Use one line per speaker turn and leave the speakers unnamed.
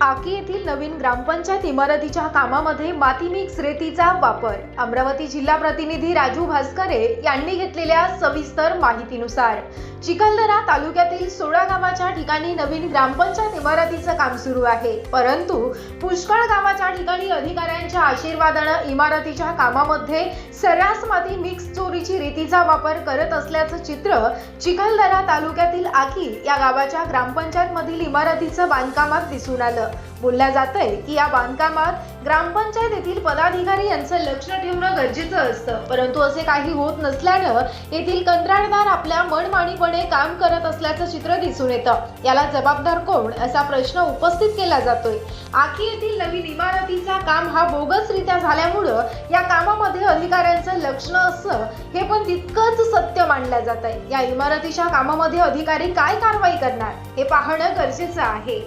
आकी येथील नवीन ग्रामपंचायत इमारतीच्या कामामध्ये माती मिक्स रेतीचा वापर. अमरावती जिल्हा प्रतिनिधी राजू भास्करे यांनी घेतलेल्या सविस्तर माहितीनुसार चिखलदरा तालुक्यातील सोळा गावाच्या ठिकाणी नवीन ग्रामपंचायत इमारतीचं काम सुरू आहे. परंतु पुष्कळ गावाच्या ठिकाणी अधिकाऱ्यांच्या आशीर्वादानं इमारतीच्या कामामध्ये सर्रास माती मिक्स चोरीची रेतीचा वापर करत असल्याचं चित्र चिखलदरा तालुक्यातील आकी या गावाच्या ग्रामपंचायत मधील इमारतीचं बांधकामात दिसून आलं. बोलल्या जातंय की या बांधकामात ग्रामपंचायत येथील पदाधिकारी यांचं लक्ष ठेवणं गरजेचं असतं. परंतु असे काही होत नसल्यानं येथील कंत्राटदार आपल्या मनमानीपणे काम करत असल्याचं चित्र दिसून येतं. याला जबाबदार कोण? असा प्रश्न उपस्थित केला जातोय. आखी येथील नवीन इमारतीचा काम हा बोगसरित्या झाल्यामुळं या कामामध्ये अधिकाऱ्यांचं लक्ष असं हे पण तितकंच सत्य मानलं जात आहे या इमारतीच्या कामामध्ये अधिकारी काय कारवाई करणार? हे पाहणं गरजेचं आहे.